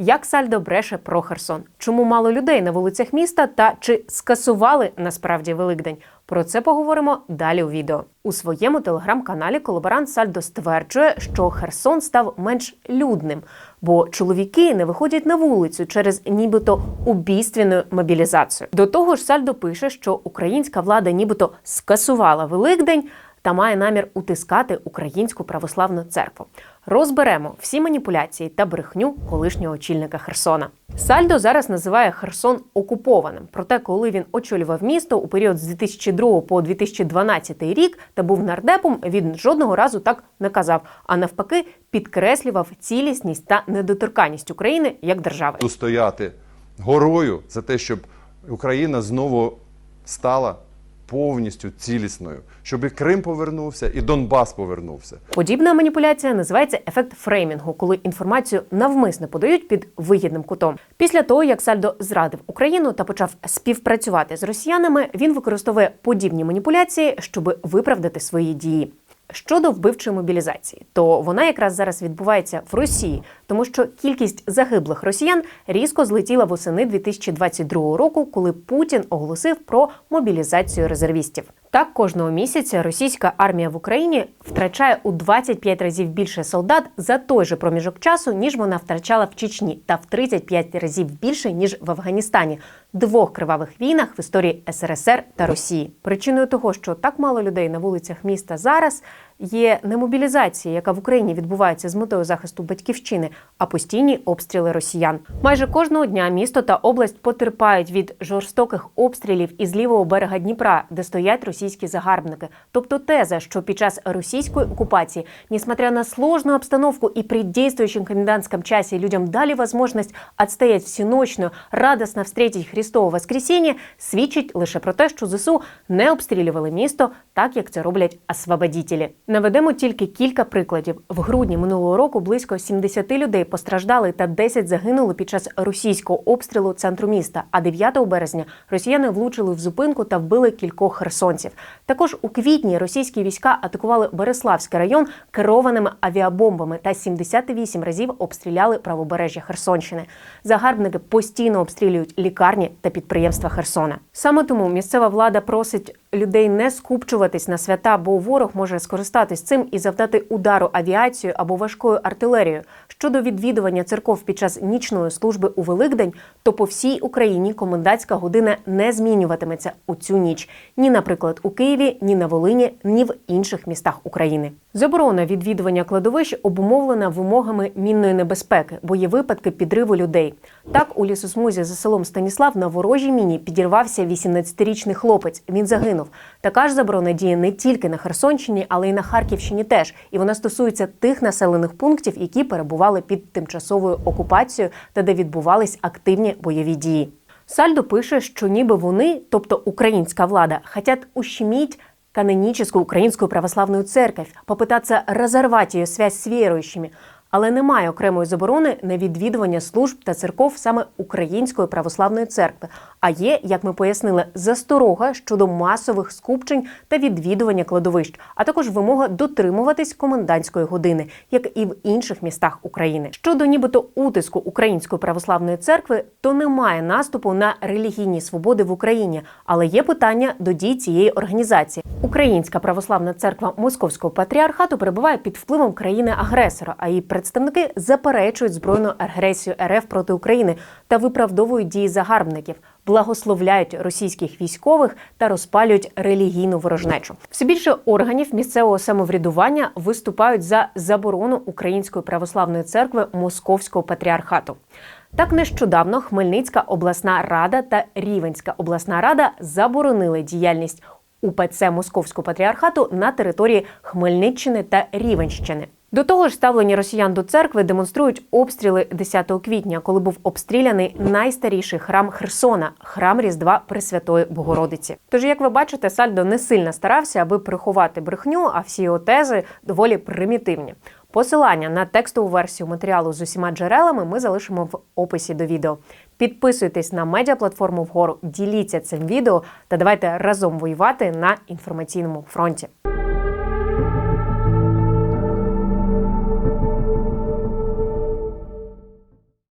Як Сальдо бреше про Херсон? Чому мало людей на вулицях міста та чи скасували насправді Великдень? Про це поговоримо далі у відео. У своєму телеграм-каналі колаборант Сальдо стверджує, що Херсон став менш людним, бо чоловіки не виходять на вулицю через нібито убійственну мобілізацію. До того ж, Сальдо пише, що українська влада нібито скасувала Великдень та має намір утискати українську православну церкву. Розберемо всі маніпуляції та брехню колишнього очільника Херсона. Сальдо зараз називає Херсон окупованим. Проте, коли він очолював місто у період з 2002 по 2012 рік та був нардепом, він жодного разу так не казав, а навпаки, підкреслював цілісність та недоторканність України як держави. стояти горою за те, щоб Україна знову стала повністю цілісною, щоб і Крим повернувся, і Донбас повернувся. Подібна маніпуляція називається ефект фреймінгу, коли інформацію навмисно подають під вигідним кутом. Після того, як Сальдо зрадив Україну та почав співпрацювати з росіянами, він використовує подібні маніпуляції, щоб виправдати свої дії. Щодо вбивчої мобілізації, то вона якраз зараз відбувається в Росії, тому що кількість загиблих росіян різко злетіла восени 2022 року, коли Путін оголосив про мобілізацію резервістів. Так, кожного місяця російська армія в Україні втрачає у 25 разів більше солдат за той же проміжок часу, ніж вона втрачала в Чечні, та в 35 разів більше ніж в Афганістані, двох кривавих війнах в історії СРСР та Росії. Причиною того, що так мало людей на вулицях міста зараз. Є не мобілізація, яка в Україні відбувається з метою захисту батьківщини, а постійні обстріли росіян. Майже кожного дня місто та область потерпають від жорстоких обстрілів із лівого берега Дніпра, де стоять російські загарбники. Тобто теза, що під час російської окупації, несмотря на сложную обстановку и при действующем комендантском часе, людям дали возможность отстоять всеночную, радостно встретить Христово Воскресіння, свідчить лише про те, що ЗСУ не обстрілювали місто так, як це роблять освободітелі. Наведемо тільки кілька прикладів. В грудні минулого року близько 70 людей постраждали та 10 загинули під час російського обстрілу центру міста. А 9 березня росіяни влучили в зупинку та вбили кількох херсонців. Також у квітні російські війська атакували Береславський район керованими авіабомбами та 78 разів обстріляли правобережжя Херсонщини. Загарбники постійно обстрілюють лікарні та підприємства Херсона. Саме тому місцева влада просить людей не скупчуватись на свята, бо ворог може скористатись цим і завдати удару авіацією або важкою артилерією. Щодо відвідування церков під час нічної служби у Великдень, то по всій Україні комендантська година не змінюватиметься у цю ніч ні, наприклад, у Києві, ні на Волині, ні в інших містах України. Заборона відвідування кладовищ обумовлена вимогами мінної небезпеки, бо є випадки підриву людей. Так, у лісосмузі за селом Станіслав на ворожій міні підірвався 18-річний хлопець. Він загинув. Така ж заборона діє не тільки на Херсонщині, але й на Харківщині теж. І вона стосується тих населених пунктів, які перебували під тимчасовою окупацією та де відбувались активні бойові дії. Сальдо пише, що ніби вони, тобто українська влада, хотять ущемить каноническую украинскую православную церковь, попытаться разорвать ее связь з віруючими. Але немає окремої заборони на відвідування служб та церков саме Української православної церкви. А є, як ми пояснили, засторога щодо масових скупчень та відвідування кладовищ, а також вимога дотримуватись комендантської години, як і в інших містах України. Щодо нібито утиску Української православної церкви, то немає наступу на релігійні свободи в Україні, але є питання до дій цієї організації. Українська православна церква Московського патріархату перебуває під впливом країни-агресора, а її представники заперечують збройну агресію РФ проти України та виправдовують дії загарбників, благословляють російських військових та розпалюють релігійну ворожнечу. Все більше органів місцевого самоврядування виступають за заборону Української православної церкви Московського патріархату. Так нещодавно Хмельницька обласна рада та Рівенська обласна рада заборонили діяльність УПЦ Московського патріархату на території Хмельниччини та Рівенщини. До того ж, ставлення росіян до церкви демонструють обстріли 10 квітня, коли був обстріляний найстаріший храм Херсона, храм Різдва Пресвятої Богородиці. Тож, як ви бачите, Сальдо не сильно старався, аби приховати брехню, а всі його тези доволі примітивні. Посилання на текстову версію матеріалу з усіма джерелами ми залишимо в описі до відео. Підписуйтесь на медіаплатформу вгору, діліться цим відео та давайте разом воювати на інформаційному фронті.